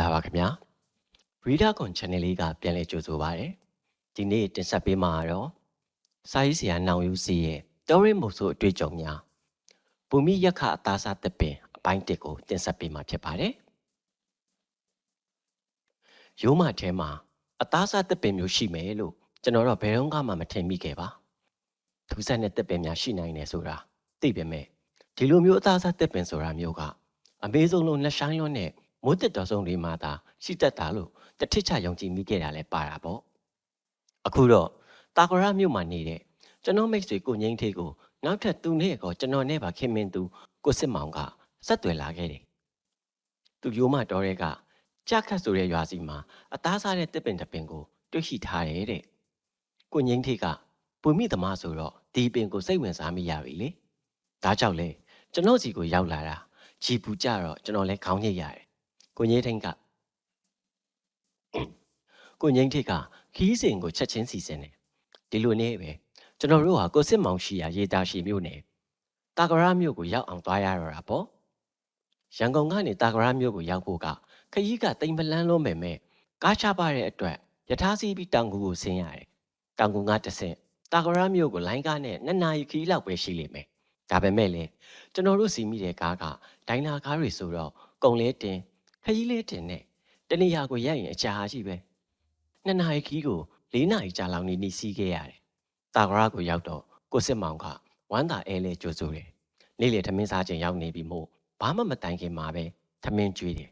လာပါခင်ဗျာ Reader Con Channel လေးကပြန်လည်ကြိုဆိုပါရစေဒီနေ့တင်ဆက်ပေးမှာတော့စာရေးဆရာနောင်ယူစီရဲ့တော်ရင်မို့ဆိုအတွေ့အကြုံများဘူမိရက်ခအသားစားတစ်ပင်အပိုင်းတစ်ကိုတင်ဆက်ပေးမှာဖြစ်ပါတယ်ရိုးမထဲမှာအသားစားတစ်ပင်မျိုးရှိမယ်လို့ကျွန်တော်တော့ဘယ်တော့မှမထင်မိခဲ့ပါထူးဆန်းတဲ့တစ်ပင်များရှိနိုင်တယ်ဆိုတာသိပေမဲ့ဒီလိုမျိုးအသားစားတစ်ပင်ဆိုတာမျိုးကအမေဆုံးလုံးနှစ်ဆိုင်လွန်းနဲ့ မိုးတစ်တော်ဆုံးတွေမှာသာရှိတတ်တာလို့တထစ်ချယုံကြည်မိခဲ့တာလဲပါတာပေါ့အခုတော့တာကရာမြို့မှာနေတဲ့ကျွန်တော်မိတ်ဆွေကိုငိမ့်ထေးကိုနောက်ထပ်သူနဲ့ကောကျွန်တော်နဲ့ပါခင်မင်းသူကိုစစ်မောင်ကဆက်သွယ်လာခဲ့တယ်သူရိုးမတော်တဲ့ကကြခတ်ဆိုတဲ့ရွာစီမှာအသားစားတဲ့တစ်ပင်တစ်ပင်ကိုတွေ့ရှိထားတယ်တဲ့ကိုငိမ့်ထေးကပွေမိသမားဆိုတော့ဒီပင်ကိုစိတ်ဝင်စားမိရပြီလေဒါကြောင့်လေကျွန်တော်စီကိုရောက်လာတာဂျီပူကြတော့ကျွန်တော်လဲခေါင်းညိတ်ရတယ် ကိုငိမ့်ထင်းကကိုငိမ့်ထေးကခီးစဉ်ကိုချက်ချင်းစီစဉ်တယ်ဒီလိုနေပဲကျွန်တော်တို့ဟာကိုစစ်မောင်ရှိရာရေတာရှိမြို့နယ်တာကရာမြို့ကိုရောက်အောင်သွားရတော့တာပေါ့ရန်ကုန်ကနေတာကရာမြို့ကိုရောက်ဖို့ကခရီးကတိမ်ပလန်းလုံးပဲမဲ့ကားချပါတဲ့အတွက်ယထာစီးပြီးတောင်ကူကိုဆင်းရတယ်တောင်ကူကတဆင့်တာကရာမြို့ကိုလိုင်းကားနဲ့နှစ်နာရီခရီးလောက်ပဲရှိလိမ့်မယ်ဒါပေမဲ့လေကျွန်တော်တို့စီမိတဲ့ကားကဒိုင်နာကားတွေဆိုတော့ကုံလဲတင် ခရီးလေးတင်နဲ့တနေရာကိုရိုက်ရင်အကြာရှိပဲနှစ်နာရီခီးကို၄နာရီကြာလောက်နေနေစီးခဲ့ရတယ်တာကရာကိုရောက်တော့ကိုစစ်မောင်ကဝမ်းသာအဲလဲကြိုးစိုးတယ်နေ့လေထမင်းစားချိန်ရောက်နေပြီမို့ဘာမှမတိုင်ခင်မှာပဲထမင်းကျွေးတယ်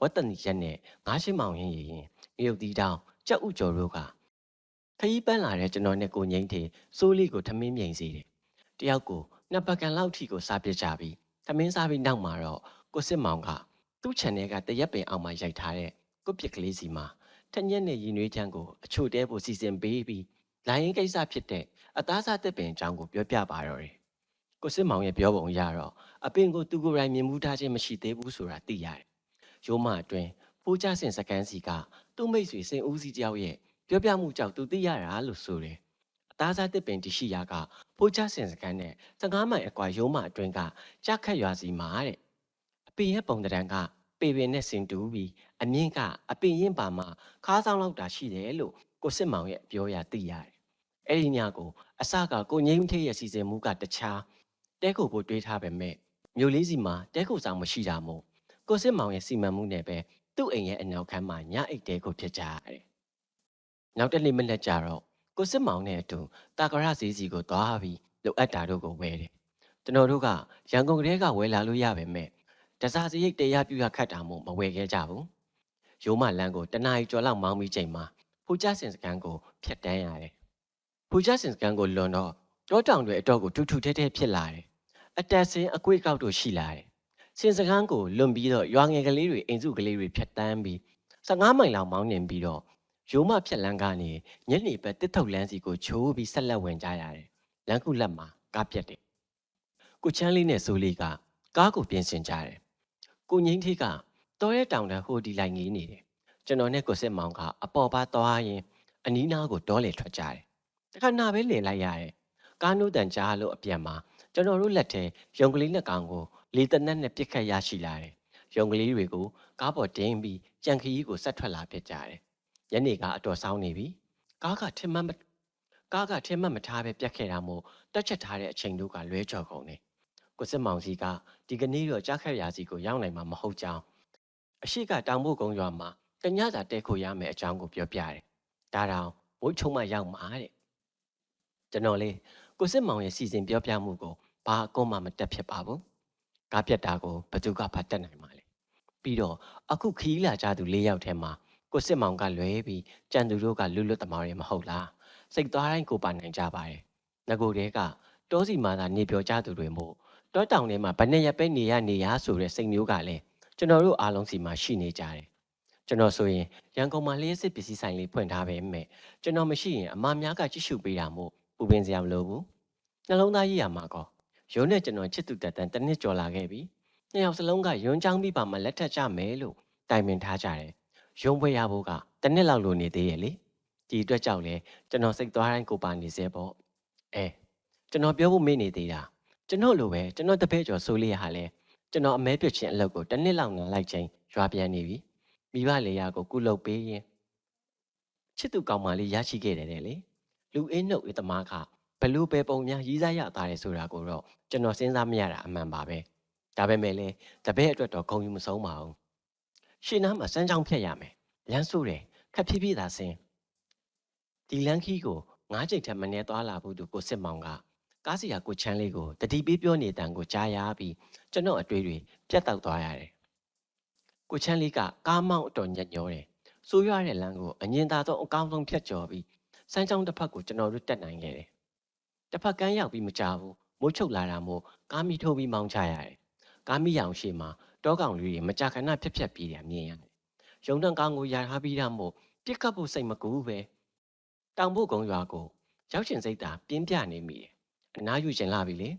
ဝတ်တနီရက်နဲ့ငါးရှင်းမောင်ရင်ရင်မြုပ်တီတောင်ကြက်ဥကျော်တို့ကခရီးပန်းလာတဲ့ကျွန်တော်နဲ့ကိုငိမ့်ထေစိုးလေးကိုထမင်းမြိန်စီတယ်တယောက်ကိုနှစ်ပတ်ကန်လောက်ထိကိုစားပြစ်ကြပြီးထမင်းစားပြီးနောက်မှာတော့ကိုစစ်မောင်က သူ့ channel ကတရက်ပင်အောင်မှရိုက်ထားတဲ့ကုတ်ပစ်ကလေးစီမှာထညက်နဲ့ရင်နွေးချမ်းကိုအချို့တဲဖို့စီစဉ်ပေးပြီးလိုင်းရင်ကိစ္စဖြစ်တဲ့အသားစားတစ်ပင်အကြောင်းကိုပြောပြပါတော့တယ်။ကိုစစ်မောင်ရဲ့ပြောပုံအရတော့အပင်ကိုသူကိုယ်တိုင်မြင်မှုထားခြင်းမရှိသေးဘူးဆိုတာသိရတယ်။ရိုးမအတွင်းပိုးကြဆင်စကန်စီကသူ့မိတ်ဆွေစင်ဦးစီးတယောက်ရဲ့ပြောပြမှုကြောင့်သူသိရတာလို့ဆိုတယ်။အသားစားတစ်ပင်တရှိရာကပိုးကြဆင်စကန်နဲ့15မိုင်အကွာရိုးမအတွင်းကကြခတ်ရွာစီမှာတဲ့အ ပင်ရဲ့ပုံတံကပေပင်နဲ့စင်တူပြီးအမြင့်ကအပင်ရင်ပါမှာခါးဆောင်လောက်တာရှိတယ်လို့ကိုစစ်မောင်ရဲ့ပြောရသိရတယ်။အဲ့ဒီညကိုအစကကိုငိမ့်ထေးရဲ့စီစဉ်မှုကတခြားတဲကိုကိုတွေးထားပေမဲ့မြို့လေးစီမှာတဲကိုဆောင်မရှိတာမို့ကိုစစ်မောင်ရဲ့စီမံမှုနဲ့ပဲသူ့အိမ်ရဲ့အနောက်ခန်းမှာညအိတ်တဲကိုဖြစ်ကြရတယ်။နောက်တစ်နေ့မနေ့ကျတော့ကိုစစ်မောင်နဲ့အတူတာကရဈေးစီကိုသွားပြီးလိုအပ်တာတို့ကိုဝယ်တယ်။ကျွန်တော်တို့ကရန်ကုန်ကလေးကဝယ်လာလို့ရပါမယ် တစားစရိတ်တရားပြူရခတ်တာမို့မဝယ်ခဲ့ကြဘူးရိုးမလန်းကိုတနားရီကျော်လောက်မောင်းပြီးချိန်မှာဖူကြစင်စကန်ကိုဖြတ်တန်းရတယ်ဖူကြစင်စကန်ကိုလွန်တော့တောတောင်တွေအတော့ကိုထူထူထဲထဲဖြစ်လာတယ်အတက်စင်းအကွေ့ကောက်တို့ရှိလာတယ်စင်စကန်ကိုလွန်ပြီးတော့ရွာငယ်ကလေးတွေအိမ်စုကလေးတွေဖြတ်တန်းပြီး15မိုင်လောက်မောင်းနေပြီးတော့ရိုးမဖြတ်လန်းကနေညနေဘက်တစ်ထုပ်လန်းစီကိုချိုးပြီးဆက်လက်ဝင်ကြရတယ်လမ်းခုလက်မှာကားပြက်တယ်ကိုချမ်းလေးနဲ့စိုးလေးကကားကိုပြင်ဆင်ကြတယ် ကိုငိမ့်ထေးကတော်ရဲတောင်တန်းဟိုဒီလိုက်ငေးနေတယ်ကျွန်တော်နဲ့ကိုစစ်မောင်ကအပေါ်ပါသွားရင်အနီးနားကိုတောလေထွက်ကြတယ်တခါနာပဲလေလိုက်ရတယ်ကားနိုးတန်ကြားလို့အပြန်မှာကျွန်တော်တို့လက်ထဲရုံကလေးနှစ်ကောင်ကိုလေတနက်နဲ့ပြစ်ခတ်ရရှိလာတယ်ရုံကလေးတွေကိုကားပေါ်တင်းပြီးကြံခရီးကိုဆက်ထွက်လာဖြစ်ကြတယ်ညနေကအတော်ဆောင်းနေပြီကားကထင်မှတ်ကားကထင်မှတ်မထားပဲပြတ်ခဲ့တာမို့တက်ချက်ထားတဲ့အချိန်တို့ကလွဲချော်ကုန်တယ် ကိုစစ်မောင်စီကဒီကနေ့တော့ကြားခက်ရာစီကိုရောက်နိုင်မှာမဟုတ်ကြောင်းအရှိကတောင်ဖို့ကုန်းရွာမှာတညသာတဲခိုရမယ်အကြောင်းကိုပြောပြတယ်။ဒါတောင်ဝိုးချုံမရောက်မှာတဲ့။ကျွန်တော်လေးကိုစစ်မောင်ရဲ့စီစဉ်ပြောပြမှုကိုဘာအကုန်မှမတက်ဖြစ်ပါဘူး။ကားပြက်တာကိုဘသူကဖတ်တက်နိုင်မှာလဲ။ပြီးတော့အခုခီးလာကြသူ၄ယောက်ထဲမှာကိုစစ်မောင်ကလွဲပြီးကြံသူတို့ကလွတ်လွတ်တမားရမဟုတ်လား။စိတ်သွားတိုင်းကိုပါနိုင်ကြပါတယ်။ငကိုတဲကတောစီမာသာနေပြောကြသူတွေမို့ တောတောင်ထဲမှာဘယ်နဲ့ရပဲနေရနေရဆိုတဲ့စိတ်မျိုးကလည်းကျွန်တော်တို့အားလုံးစီမှာရှိနေကြတယ်ကျွန်တော်ဆိုရင်ရန်ကုန်မှာလျှက်စစ်ပစ္စည်းဆိုင်လေးဖွင့်ထားပဲမဲ့ကျွန်တော်မရှိရင်အမများကကြည့်ရှုပေးတာမို့ပူပင်စရာမလိုဘူးနှလုံးသားရေးရမှာကောရုံးနဲ့ကျွန်တော်ချစ်သူတက်တန်တစ်နှစ်ကျော်လာခဲ့ပြီနှစ်ယောက်စလုံးကရုံးချောင်းပြီးပါမှလက်ထပ်ကြမယ်လို့တိုင်ပင်ထားကြတယ်ရုံးပွဲရဖို့ကတစ်နှစ်လောက်လိုနေသေးရဲ့လေဒီအတွက်ကြောင့်လေကျွန်တော်စိတ်သွားတိုင်းကိုပါနေစေပေါ့အဲကျွန်တော်ပြောဖို့မေ့နေသေးတာ ကျွန်တော်လိုပဲကျွန်တော်တပည့်ကျော်ဆိုးလေးဟာလဲကျွန်တော်အမဲပြစ်ချင်းအလုပ်ကိုတစ်နှစ်လောက်နားလိုက်ချင်းရွာပြန်နေပြီမိဘလေယာကိုကုလုပ်ပေးရင်ချစ်သူကောင်မလေးရရှိခဲ့တယ်တဲ့လေလူအင်းနှုတ်အတမားကဘလူပဲပုံများရီးစားရသားတယ်ဆိုတာကိုတော့ကျွန်တော်စဉ်းစားမရတာအမှန်ပါပဲဒါပေမဲ့လည်းတပည့်အတွက်တော့ဂုံယူမဆုံးပါဘူးရှင်းနားမှာစမ်းချောင်းဖြတ်ရမယ်လမ်းဆိုးတယ်ခက်ဖြည်းဖြည်းသာဆင်းဒီလမ်းခီးကိုငါးချိန်ထက်မနေသွားလာဘူးသူကိုစစ်မောင်က ကားစီယာကိုချမ်းလေးကိုတတိပေးပြောနေတန်ကိုကြားရပြီးကျွန်တော်အတွေ့တွေပြတ်တောက်သွားရတယ်ကိုချမ်းလေးကကားမောင်းအတော်ညက်ညောတယ်ဆိုးရွားတဲ့လမ်းကိုအငင်သာဆုံးအကောင်းဆုံးဖြတ်ကျော်ပြီးစမ်းချောင်းတစ်ဖက်ကိုကျွန်တော်တို့တက်နိုင်ခဲ့တယ်တစ်ဖက်ကမ်းရောက်ပြီးမကြဘူးမိုးချုပ်လာတာမို့ကားမီထိုးပြီးမောင်းချရတယ်ကားမီရောင်ရှိမှတောကောင်လေးတွေမကြာခဏဖြတ်ဖြတ်ပြီးတယ်မြင်ရတယ်ရုံတန်းကောင်းကိုယာထားပြီးတာမို့ပြစ်ကပ်ဖို့စိတ်မကူဘူးပဲတောင်ဖို့ကုန်းရွာကိုရောက်ရှင်စိတ်သာပြင်းပြနေမိတယ် အနားယူရှင်လာပြီလေ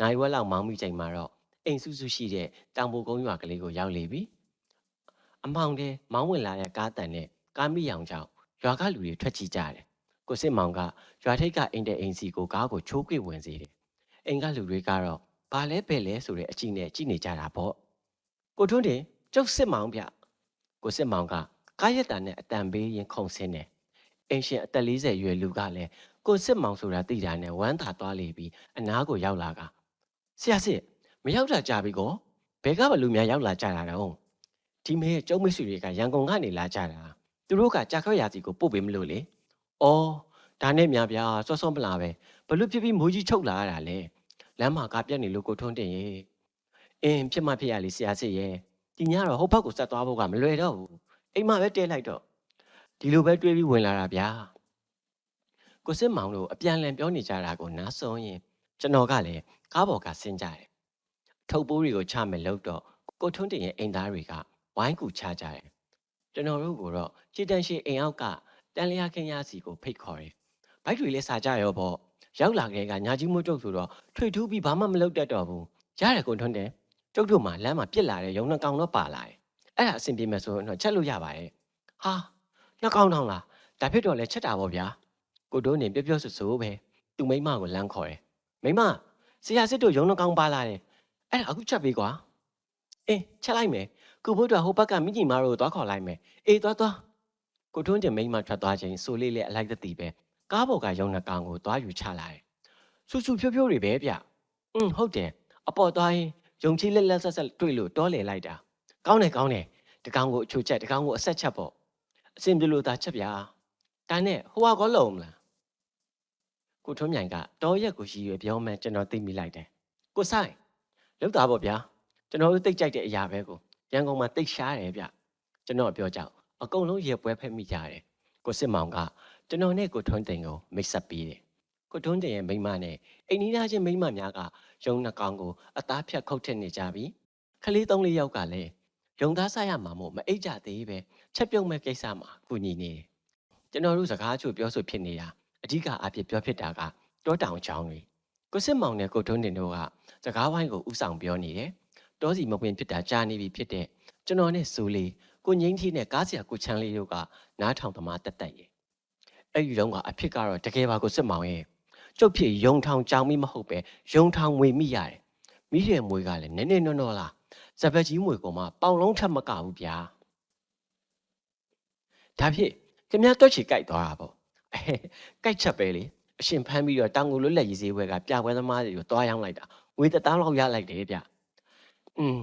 နိုင်ဝက်လောက်မောင်းမိချိန်မှာတော့အိမ်စုစုရှိတဲ့တောင်ဖို့ကုန်းရွာကလေးကိုရောက်လေပြီအမောင်တဲ့မောင်းဝင်လာတဲ့ကားတန်နဲ့ကားမီရောင်ကြောင့်ရွာကလူတွေထွက်ကြည့်ကြတယ်ကိုစစ်မောင်ကရွာထိပ်ကအိမ်တဲ့အိမ်စီကိုကားကိုချိုးကွေဝင်စေတယ်အိမ်ကလူတွေကတော့ဘာလဲပဲလဲဆိုတဲ့အကြည့်နဲ့ကြည့်နေကြတာပေါ့ကိုထွန်းတင်ကျုပ်စစ်မောင်ဗျကိုစစ်မောင်ကကားရက်တန်နဲ့အတန်ပေးရင်ခုံဆင်းတယ်အိမ်ရှင်အသက်40ရွယ်လူကလည်း ကိုစစ်မောင်ဆိုတာသိတာနဲ့ဝမ်းသာသွားလေပြီးအနားကိုရောက်လာကဆရာစစ်မရောက်တာကြပြီကောဘယ်ကမှလူများရောက်လာကြတာတော့ဒီမေကျုံမိတ်ဆွေတွေကရန်ကုန်ကနေလာကြတာသူတို့ကကြာခွက်ရာစီကိုပို့ပေးမလို့လေဩဒါနဲ့များဗျာစောစောမလာပဲဘလို့ဖြစ်ပြီးမိုးကြီးချုပ်လာရတာလေလမ်းမှာကားပြက်နေလို့ကိုထွန်းတင်ရေအင်းဖြစ်မှဖြစ်ရလေဆရာစစ်ရေဒီညတော့ဟိုဘက်ကိုဆက်သွားဖို့ကမလွယ်တော့ဘူးအိမ်မှာပဲတဲလိုက်တော့ဒီလိုပဲတွေးပြီးဝင်လာတာဗျာ ကိုစစ်မောင်တို့အပြန်လန်ပြောနေကြတာကိုနားဆုံးရင်ကျွန်တော်ကလည်းကားပေါ်ကဆင်းကြတယ်ထုတ်ပိုးတွေကိုချမယ်လို့တော့ကိုထွန်းတင်ရဲ့အိမ်သားတွေကဝိုင်းကူချကြတယ်ကျွန်တော်တို့ကတော့ခြေတန်းရှိအိမ်အောက်ကတန်လျာခင်ရစီကိုဖိတ်ခေါ်တယ်ဘိုက်တွေလည်းစာကြရောပေါ့ရောက်လာခဲ့ကညာကြီးမိုးကျုပ်ဆိုတော့ထွေထူးပြီးဘာမှမလုပ်တတ်တော့ဘူးရတယ်ကိုထွန်းတင်ကျုပ်တို့မှလမ်းမှာပြစ်လာတဲ့ရုံနှကောင်တော့ပါလာတယ်အဲ့ဒါအဆင်ပြေမယ်ဆိုတော့ချက်လို့ရပါတယ်ဟာနှကောင်တောင်လားဒါဖြစ်တော့လဲချက်တာပေါ့ဗျာ ကိုတို့နေပြောပြောဆူဆူပဲသူမိမကိုလမ်းခေါ်တယ်မိမဆရာစစ်တို့ရုံနှကောင်ပါလာတယ်အဲ့ဒါအခုချက်ပေးကွာအေးချက်လိုက်မယ်ကိုဘုဒ္ဓဟိုဘက်ကမိကြီးမားတို့သွားခေါ်လိုက်မယ်အေးသွားသွားကိုထွန်းတင်မိမထွက်သွားချိန်ဆိုလေးလေးအလိုက်တည်ပဲကားပေါ်ကရုံနှကောင်ကိုသွားယူချလာတယ်ဆူဆူဖြိုးဖြိုးတွေပဲဗျอืมဟုတ်တယ်အပေါ်သွားရင်ယုံချီလက်လက်ဆက်ဆက်တွေ့လို့တောလေလိုက်တာကောင်းတယ်ကောင်းတယ်တကောင်ကိုအချိုချက်တကောင်ကိုအဆက်ချက်ပေါ့အစင်ပြလို့သာချက်ဗျာ ဒါနဲ့ဟိုဟာကောလုံမလားကိုထွန်းမြိုင်ကတောရက်ကိုရည်ရွယ်ပြောမှန်းကျွန်တော်သိမိလိုက်တယ်ကိုဆိုင်လောက်တာပေါ့ဗျာကျွန်တော်တို့တိတ်ကြိုက်တဲ့အရာပဲကိုရန်ကုန်မှာတိတ်ရှားတယ်ဗျကျွန်တော်ပြောကြောက်အကုန်လုံးရေပွဲဖက်မိကြတယ်ကိုစစ်မောင်ကကျွန်တော်နဲ့ကိုထွန်းတင်ကိုမိတ်ဆက်ပြီးတယ်ကိုထွန်းတင်ရဲ့မိန်းမနဲ့အိမ်နီးနားချင်းမိန်းမများကရုံနှကောင်ကိုအသားဖြတ်ခုတ်ထစ်နေကြပြီခလေးသုံးလေးယောက်ကလည်းရုံသားစားရမှာမို့မအိတ်ကြသေးပဲချက်ပြုတ်မဲ့ကိစ္စမှာကုညီနေတယ် ကျွန်တော်တို့စကားချိုပြောဆိုဖြစ်နေတာအဓိကအဖြစ်ပြောဖြစ်တာကတောတောင်ချောင်းတွေကိုစစ်မောင်နဲ့ကိုထွန်းတင်တို့ကစကားဝိုင်းကိုဥဆောင်ပြောနေတယ်တောစီမပွင့်ဖြစ်တာကြားနေပြီဖြစ်တဲ့ကျွန်တော်နဲ့ဆိုလေးကိုငိမ့်ထီးနဲ့ကားဆရာကိုချမ်းလေးတို့ကနားထောင်သမားတက်တက်ရဲ့အဲ့ဒီတော့ကအဖြစ်ကတော့တကယ်ပါကိုစစ်မောင်ရဲ့ကျုပ်ဖြစ်ယုံထောင်ကြောင်မိမဟုတ်ပဲယုံထောင်ငွေမိရတယ်မိတဲ့မွေကလည်းနည်းနည်းနော်နော်လားစပက်ကြီးမွေကောင်မှပေါင်လုံးထက်မကဘူးဗျာဒါဖြစ် ခင်ဗျားတွက်ချီကြိုက်သွားတာပေါ့အဲကြိုက်ချက်ပဲလေအရှင်ဖမ်းပြီးတော့တောင်ကိုလွတ်လက်ရေးစည်းဝဲကပြပွဲသမားတွေကိုတွားရောက်လိုက်တာငွေတသားလောက်ရလိုက်တယ်ဗျอืม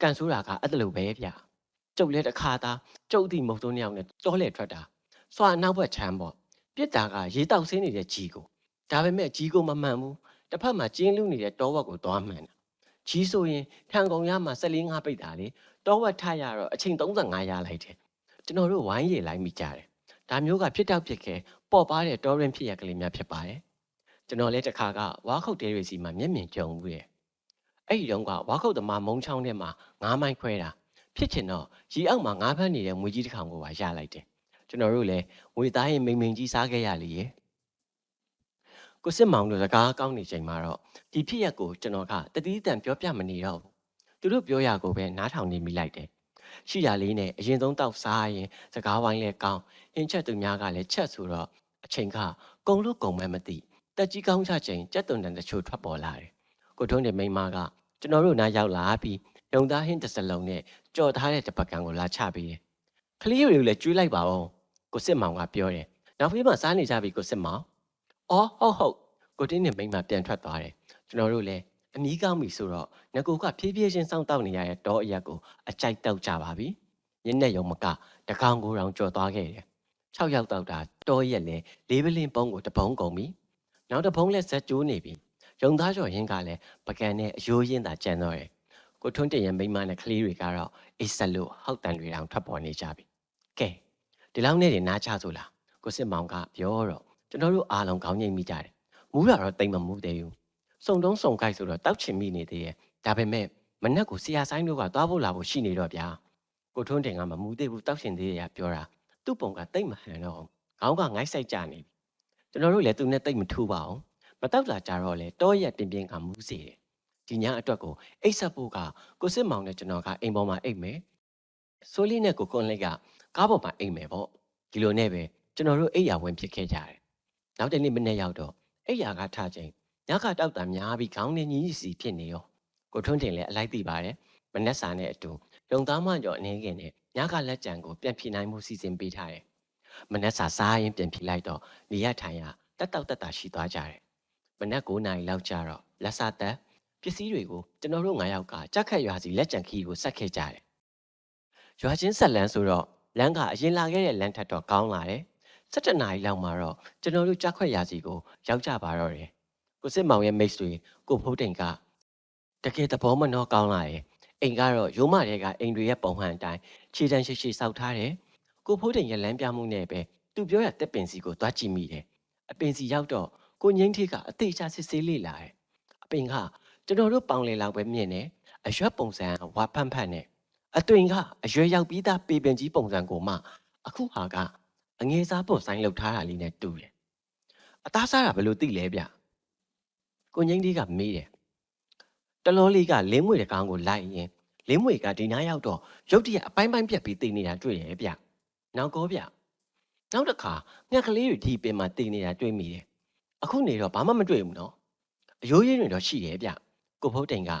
ကန်ဆိုးတာကအဲ့လိုပဲဗျကျုပ်လည်းတစ်ခါသားကျုပ်အတိမုံစိုးနှစ်ယောက်နဲ့တောလေထွက်တာစွာနောက်ဘက်ချမ်းပေါ့ပြစ်တာကရေတောက်ဆင်းနေတဲ့ကြီးကိုဒါပေမဲ့ကြီးကိုမမှန်ဘူးတစ်ဖက်မှာကျင်းလူနေတဲ့တောဝက်ကိုသွားမှန်တာကြီးဆိုရင်ထန်ကုန်ရမှာ14ငါပိတ်တာလေတောဝက်ထရတော့အချိန်35ရလိုက်တယ်ကျွန်တော်တို့ဝိုင်းရည်လိုက်မိကြတယ် ဒါမျိုးကဖြစ်တော့ဖြစ်ခဲ့ပေါ်ပါတဲ့တောရင်ဖြစ်ရကလေးများဖြစ်ပါတယ်ကျွန်တော်လည်းတစ်ခါကဝါခုတ်တဲတွေစီမှာမျက်မြင်ကြုံဘူးရဲ့အဲ့ဒီတော့ကဝါခုတ်သမားမုံချောင်းထဲမှာငါးမိုင်းခွဲတာဖြစ်ချင်တော့ရီအောက်မှာငါးဖမ်းနေတဲ့မွေကြီးတစ်ခေါင်ကိုပါရလိုက်တယ်ကျွန်တော်တို့လည်းငွေသားရင်မိန်မိန်ကြီးစားခဲ့ရလေရဲ့ကိုစစ်မောင်တို့စကားကောင်းနေချိန်မှာတော့ဒီဖြစ်ရက်ကိုကျွန်တော်ကတတိတန်ပြောပြမနေတော့ဘူးသူတို့ပြောရကိုပဲနားထောင်နေမိလိုက်တယ် ရှိရလေးနဲ့အရင်ဆုံးတောက်စားရင်စကားဝိုင်းလဲကောင်းဟင်းချက်သူများကလည်းချက်ဆိုတော့အချိန်ကကုံလို့ကုံမဲမသိတက်ကြီးကောင်းချချိန်ကြက်တုံတန်တချို့ထွက်ပေါ်လာတယ်ကိုထုံးတဲ့မိန်းမကကျွန်တော်တို့နားရောက်လာပြီးရုံသားဟင်းတစ်စလုံးနဲ့ကြော်ထားတဲ့တပတ်ကန်ကိုလာချပေးတယ်ကလေးတွေကိုလည်းကျွေးလိုက်ပါဦးကိုစစ်မောင်ကပြောတယ်နောက်ဖေးမှစားနေကြပြီကိုစစ်မောင်အော်ဟုတ်ဟုတ်ကိုတင်းနဲ့မိန်းမပြန်ထွက်သွားတယ်ကျွန်တော်တို့လည်း အမီးကောင်းပြီဆိုတော့ငကိုကဖြည်းဖြည်းချင်းစောင့်တောက်နေရတဲ့တောအရက်ကိုအကြိုက်တောက်ကြပါပြီညနေရုံမကတကောင်ကိုတောင်ကြော်သွားခဲ့တယ်6ရောက်တောက်တာတောရက်လည်းလေးပလင်းပုံးကိုတပုံးကုန်ပြီနောက်တစ်ပုံးလည်းဇက်ကျိုးနေပြီရုံသားကျော်ရင်းကလည်းပကံနဲ့အယိုးရင်းသာကြံတော့တယ်ကိုထွန်းတင်ရဲ့မိန်းမနဲ့ကလေးတွေကတော့အိတ်ဆက်လို့ဟောက်တန်တွေတောင်ထွက်ပေါ်နေကြပြီကဲဒီလောက်နဲ့နေနားချဆိုလားကိုစစ်မောင်ကပြောတော့ကျွန်တော်တို့အားလုံးခေါင်းငိမ့်မိကြတယ်မူးတာတော့တိမ်မမူးသေးဘူး စုံတုံးစုံကြိုက်ဆိုတော့တောက်ချင်မိနေသေးရဲ့ဒါပေမဲ့မနက်ကိုဆရာဆိုင်တို့ကသွားဖို့လာဖို့ရှိနေတော့ဗျာကိုထွန်းတင်ကမမူးသေးဘူးတောက်ချင်သေးရဲ့ပြောတာသူ့ပုံကတိတ်မဟန်တော့ခေါင်းကငိုက်ဆိုင်ကြနေပြီကျွန်တော်တို့လည်းသူနဲ့တိတ်မထူပါအောင်မတောက်လာကြတော့လေတောရက်ပြင်းပြင်းကမူးစေတယ်ဒီညအတွက်ကိုအိတ်ဆက်ဖို့ကကိုစစ်မောင်နဲ့ကျွန်တော်ကအိမ်ပေါ်မှာအိတ်မယ်ဆိုလီနဲ့ကိုကွန်လက်ကကားပေါ်မှာအိတ်မယ်ပေါ့ဒီလိုနဲ့ပဲကျွန်တော်တို့အိတ်ရဝင်ဖြစ်ခဲ့ကြတယ်နောက်တစ်နေ့မနေ့ရောက်တော့အိတ်ရကထချိန် ညကတောက်တာများပြီးခေါင်းနဲ့ညီးစီဖြစ်နေရောကိုထွန်းတင်လည်းအလိုက်သိပါတယ်မနက်စာနဲ့အတူရုံသားမကျော်အနေငယ်နဲ့ညကလက်ကြံကိုပြန်ဖြေနိုင်မှုစီစဉ်ပေးထားတယ်မနက်စာစားရင်ပြန်ဖြေလိုက်တော့နေရထိုင်ရတက်တောက်တက်တာရှိသွားကြတယ်မနက်9နာရီလောက်ကျတော့လက်စာတက်ပစ္စည်းတွေကိုကျွန်တော်တို့9ယောက်ကကြက်ခတ်ရွာစီလက်ကြံခီကိုဆက်ခဲ့ကြတယ်။ရွာချင်းဆက်လန်းဆိုတော့လမ်းကအရင်လာခဲ့တဲ့လမ်းထက်တော့ကောင်းလာတယ်။17နာရီလောက်မှာတော့ကျွန်တော်တို့ကြက်ခွက်ရွာစီကိုရောက်ကြပါတော့တယ်။ ကိုစစ်မောင်ရဲ့မိတ်ဆွေကိုဖိုးတိန်ကတကယ်သဘောမနှောကောင်းလာတယ်။အိမ်ကတော့ရိုးမတွေကအိမ်တွေရဲ့ပုံမှန်အတိုင်းခြေတန်းရှိရှိစောက်ထားတယ်။ကိုဖိုးတိန်ရဲ့လမ်းပြမှုနဲ့ပဲသူပြောရတဲ့ပင်စီကိုသွားကြည့်မိတယ်။အပင်စီရောက်တော့ကိုငိမ့်ထေးကအသေးချာစစ်ဆေးလေ့လာတယ်။အပင်ကကျွန်တော်တို့ပေါင်လေလောက်ပဲမြင်တယ်အရွက်ပုံစံဝါဖန့်ဖန့်နဲ့အသွင်ကအရွယ်ရောက်ပြီးသားပေပင်ကြီးပုံစံကိုမှအခုဟာကအငယ်စားပုံဆိုင်လောက်ထားတာလေးနဲ့တူတယ်အသားစားတာဘယ်လိုသိလဲဗျ ကိုငိမ့်လေးကမေးတယ်တလောလေးကလင်းမွေတကောင်ကိုလိုက်ရင်လင်းမွေကဒီနားရောက်တော့ရုတ်တရက်အပိုင်းပိုင်းပြက်ပြီးတိတ်နေတာတွေ့တယ်ဗျနောက်ကောဗျနောက်တစ်ခါငှက်ကလေးတွေဒီပင်မှာတိတ်နေတာတွေ့မိတယ်အခုနေတော့ဘာမှမတွေ့ဘူးနော်အယိုးရင်းတွေတော့ရှိတယ်ဗျကိုဖုတ်တိန်က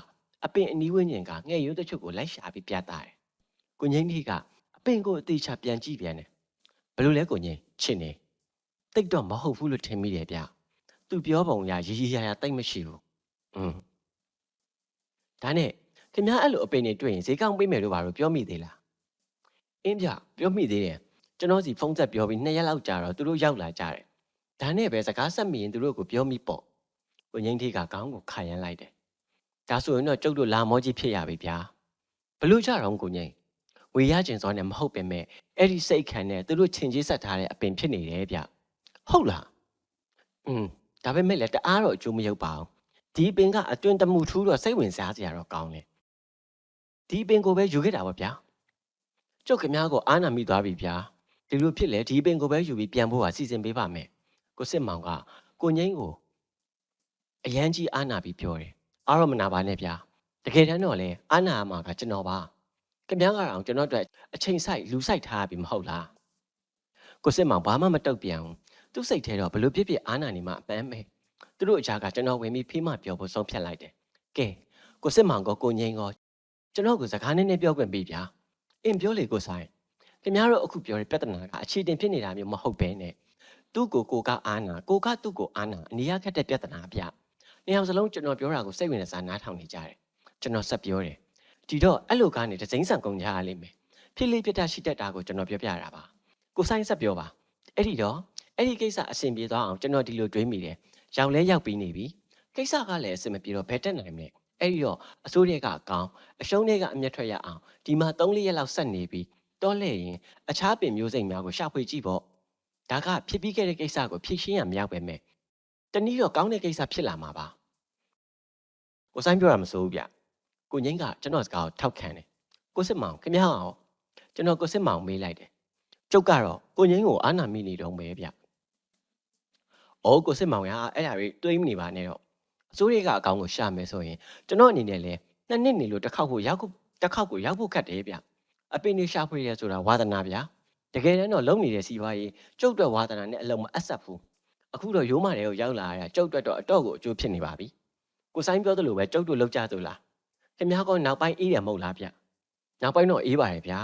အပင်အနီးဝန်းကျင်ကငှက်ရိုးတချို့ကိုလိုက်ရှာပြီးပြတာတယ်။ကိုငိမ့်ကြီးကအပင်ကိုအသေးချာပြန်ကြည့်ပြန်တယ်။ဘယ်လိုလဲကိုငိမ့်ချစ်နေ။တိတ်တော့မဟုတ်ဘူးလို့ထင်မိတယ်ဗျ။ သူပြောပုံရရီရီရာရာတိတ်မရှိဘူး။อืมဒါနဲ့ခင်ဗျားအဲ့လိုအပင်တွေတွေ့ရင်ဈေးကောင်းပေးမယ်လို့ပါလို့ပြောမိသေးလား။အင်းဗျပြောမိသေးတယ်။ကျွန်တော်စီဖုန်းဆက်ပြောပြီးနှစ်ရက်လောက်ကြာတော့သူတို့ရောက်လာကြတယ်။ဒါနဲ့ပဲစကားဆက်မိရင်သူတို့ကိုပြောမိပေါ့။ကိုငိမ့်ကြီးကခေါင်းကိုခါရမ်းလိုက်တယ်ဒါဆိုရင်တော့ကျုပ်တို့လာမောကြီးဖြစ်ရပြီဗျာဘလို့ကြတော့ကိုငိမ့်ဝေရကျင်စောနဲ့မဟုတ်ပေမဲ့အဲ့ဒီစိတ်ခံနဲ့သူတို့ချင်းချင်းဆက်ထားတဲ့အပင်ဖြစ်နေတယ်ဗျဟုတ်လားอืม ဒါပေမဲ့လည်းတအားတော့အကျိုးမရောက်ပါဘူးဒီပင်ကအတွင်တမှုထူးတော့စိတ်ဝင်စားစရာတော့ကောင်းတယ်ဒီပင်ကိုပဲယူခဲ့တာပါဗျာကျုပ်ခင်များကိုအားနာမိသွားပြီဗျာဒီလိုဖြစ်လေဒီပင်ကိုပဲယူပြီးပြန်ဖို့ဟာစီစဉ်ပေးပါမယ်ကိုစစ်မောင်ကကိုငိမ့်ကိုအရန်ကြီးအားနာပြီးပြောတယ်အားရမနာပါနဲ့ဗျာတကယ်တမ်းတော့လေအာနာမှာကကျွန်တော်ပါခင်ဗျားကတော့ကျွန်တော်တို့အချိန်ဆိုင်လူဆိုင်ထားပြီမဟုတ်လားကိုစစ်မောင်ဘာမှမတုတ်ပြန်ဘူး သူ့စိတ်ထဲတော့ဘလို့ပြစ်ပြစ်အာနာနေမှအပန်းပဲသူတို့အကြကကျွန်တော်ဝင်ပြီးဖေးမပြောဖို့ဆုံးဖြတ်လိုက်တယ်ကဲကိုစစ်မောင်ကကိုငိမ့်ကကျွန်တော်ကိုစကားနည်းနည်းပြောခွင့်ပေးဗျာအင်းပြောလေကိုဆိုင်ခင်ဗျားတို့အခုပြောတဲ့ပြဿနာကအခြေတင်ဖြစ်နေတာမျိုးမဟုတ်ဘဲနဲ့သူ့ကိုကိုကအာနာကိုကသူ့ကိုအာနာအနည်းရခက်တဲ့ပြဿနာဗျနှစ်ယောက်စလုံးကျွန်တော်ပြောတာကိုစိတ်ဝင်စားနားထောင်နေကြတယ်ကျွန်တော်ဆက်ပြောတယ်ဒီတော့အဲ့လိုကားနေဒဇိမ့်ဆန်ကုန်ကြရလိမ့်မယ်ဖြစ်လေးဖြစ်တာရှိတတ်တာကိုကျွန်တော်ပြောပြတာပါကိုဆိုင်ဆက်ပြောပါအဲ့ဒီတော့ အဲ့ဒီကိစ္စအဆင်ပြေသွားအောင်ကျွန်တော်ဒီလိုတွေးမိတယ်ရောက်လဲရောက်ပြီးနေပြီကိစ္စကလည်းအဆင်မပြေတော့ဘယ်တက်နိုင်မလဲအဲ့ဒီတော့အစိုးရကအကောင်အရှုံးတွေကအမျက်ထွက်ရအောင်ဒီမှာ3-4ရက်လောက်ဆက်နေပြီးတောလဲရင်အခြားပင်မျိုးစိတ်များကိုရှာဖွေကြည့်ပေါ့ဒါကဖြစ်ပြီးခဲ့တဲ့ကိစ္စကိုဖြည့်ရှင်းရမရောက်ပဲမဲ့တနည်းတော့ကောင်းတဲ့ကိစ္စဖြစ်လာမှာပါကိုဆိုင်ပြောတာမစိုးဘူးဗျကိုငိမ့်ကကျွန်တော်စကားကိုထောက်ခံတယ်ကိုစစ်မောင်ခင်ဗျားအောင်ကျွန်တော်ကိုစစ်မောင်မေးလိုက်တယ်ကျုပ်ကတော့ကိုငိမ့်ကိုအာနာမိနေတော့မယ်ဗျ အော်ကိုစစ်မောင်ရအဲ့ဒါတွေတွေးမနေပါနဲ့တော့အစိုးရကအကောင်းကိုရှာမယ်ဆိုရင်ကျွန်တော်အနေနဲ့လဲနှစ်နှစ်နေလို့တစ်ခေါက်ကိုရောက်ကိုတစ်ခေါက်ကိုရောက်ဖို့ခက်တယ်ဗျအပင်နေရှာဖွေရဆိုတာဝါသနာဗျာတကယ်တမ်းတော့လုံနေတဲ့စီးပွားရေးကျုပ်အတွက်ဝါသနာနဲ့အလုံးမအဆက်ဘူးအခုတော့ရိုးမာတွေကိုရောက်လာရတာကျုပ်အတွက်တော့အတော့ကိုအကျိုးဖြစ်နေပါပြီကိုဆိုင်ပြောသလိုပဲကျုပ်တို့လောက်ကြသလားခင်ဗျားကနောက်ပိုင်းအေးတယ်မဟုတ်လားဗျနောက်ပိုင်းတော့အေးပါတယ်ဗျာ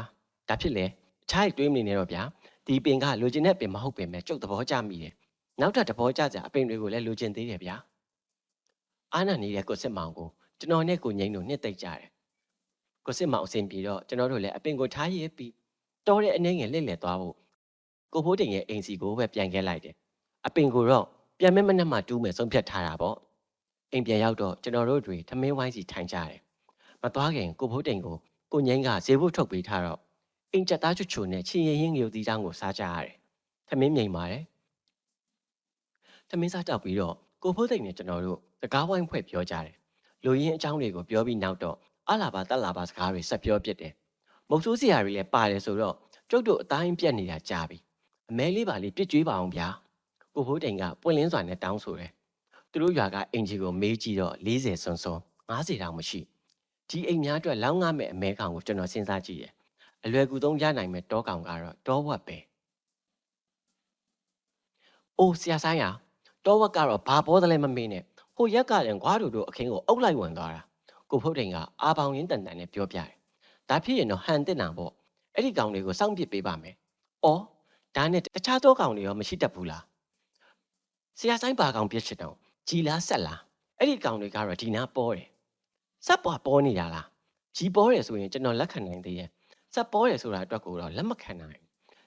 ဒါဖြစ်လေခြားတွေးမနေနဲ့တော့ဗျာဒီပင်ကလိုချင်တဲ့ပင်မဟုတ်ပင်ပဲကျုပ်သဘောကျမိတယ် နောက်ထပ်သဘောကျကြအပင်တွေကိုလည်းလိုချင်သေးတယ်ဗျာအာနာနေတဲ့ကိုစစ်မောင်ကိုကျွန်တော်နဲ့ကိုငိမ့်တို့နှစ်သိမ့်ကြတယ်ကိုစစ်မောင်အစဉ်ပြေတော့ကျွန်တော်တို့လည်းအပင်ကိုထားရည်ပြီးတော်တဲ့အနေငယ်လှည့်လည်သွားဖို့ကိုဖိုးတင်ရဲ့အိမ်စီကိုပဲပြန်ခဲ့လိုက်တယ်အပင်ကိုတော့ပြန်မဲမနဲ့မှတူးမယ်ဆုံးဖြတ်ထားတာပေါ့အိမ်ပြန်ရောက်တော့ကျွန်တော်တို့တွေထမင်းဝိုင်းစီထိုင်ကြတယ်မသွားခင်ကိုဖိုးတင်ကိုကိုငိမ့်ကဈေးဖို့ထုတ်ပေးထားတော့အိမ်ချက်သားချွတ်ချွနဲ့ချင်းရင်ရင်ငရုတ်သီးတောင်းကိုစားကြရတယ်။သမင်းမြိန်ပါတယ်။ သမင်းစားတောက်ပြီးတော့ကိုဖိုးသိမ့်နဲ့ကျွန်တော်တို့စကားဝိုင်းဖွဲ့ပြောကြတယ်။လူရင်းအကြောင်းတွေကိုပြောပြီးနောက်တော့အလာပါတက်လာပါစကားတွေဆက်ပြောပြစ်တယ်။မုတ်ဆိုးစရာတွေလည်းပါတယ်ဆိုတော့ကျုပ်တို့အတိုင်းပြက်နေတာကြာပြီ။အမဲလေးပါလေးပြစ်ကြွေးပါအောင်ဗျာ။ကိုဖိုးတိန်ကပွင့်လင်းစွာနဲ့တောင်းဆိုတယ်။သူတို့ရွာကအင်ဂျီကိုမေးကြည့်တော့40စွန်းစွန်း50တောင်မရှိ။ဒီအိမ်များအတွက်လောင်းငါမဲ့အမဲကောင်ကိုကျွန်တော်စဉ်းစားကြည့်တယ်။အလွယ်ကူဆုံးရနိုင်မဲ့တောကောင်ကတော့တောဝက်ပဲ။အိုးဆရာဆိုင်ဟာ တောဝက်ကတော့ဘာပေါ်တယ်လဲမမေးနဲ့။ဟိုရက်ကလည်းငွားတို့တို့အခင်းကိုအုပ်လိုက်ဝင်သွားတာ။ကိုဖုတ်တိန်ကအာပေါင်ရင်းတန်တန်နဲ့ပြောပြတယ်။ဒါဖြစ်ရင်တော့ဟန်တက်နာပေါ့။အဲ့ဒီကောင်တွေကိုစောင့်ပစ်ပေးပါမယ်။အော်ဒါနဲ့တခြားသောကောင်တွေရောမရှိတတ်ဘူးလား။ဆရာဆိုင်ဘာကောင်ပြစ်ချင်တော့ကြည်လားဆက်လား။အဲ့ဒီကောင်တွေကတော့ဒီနာပေါ်တယ်။စက်ပွားပေါ်နေတာလား။ကြီးပေါ်တယ်ဆိုရင်ကျွန်တော်လက်ခံနိုင်သေးရဲ့။ဆက်ပေါ်တယ်ဆိုတာအတွက်ကိုတော့လက်မခံနိုင်ဘူး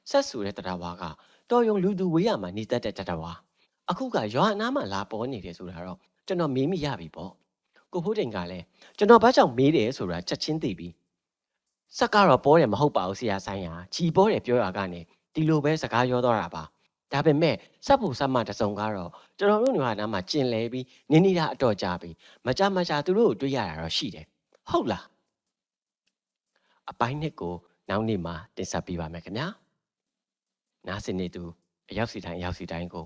ဆက်ဆိုတဲ့တတဝါကတော်ယုံလူသူဝေးရမှာနေတတ်တဲ့တတဝါ အခုကရွာအနားမှာလာပေါ်နေတယ်ဆိုတာတော့ကျွန်တော်မေးမိရပြီပေါ့ကိုဖိုးတင်ကလည်းကျွန်တော်ဘာကြောင့်မေးတယ်ဆိုတာချက်ချင်းသိပြီဆက်ကတော့ပေါ်တယ်မဟုတ်ပါဘူးဆရာဆိုင်ရာချီပေါ်တယ်ပြောရကနေဒီလိုပဲစကားပြောတော့တာပါဒါပေမဲ့စပ်ဖို့စပ်မတစုံကတော့ကျွန်တော်တို့ညွာနားမှာကျင်လဲပြီးနင်းနေတာအတော့ကြပြီမကြမကြသူတို့ကိုတွေးရတာတော့ရှိတယ်ဟုတ်လားအပိုင်းနှစ်ကိုနောက်နေ့မှာတင်ဆက်ပေးပါမယ်ခင်ဗျာနားဆင်နေသူအရောက်စီတိုင်းအရောက်စီတိုင်းကို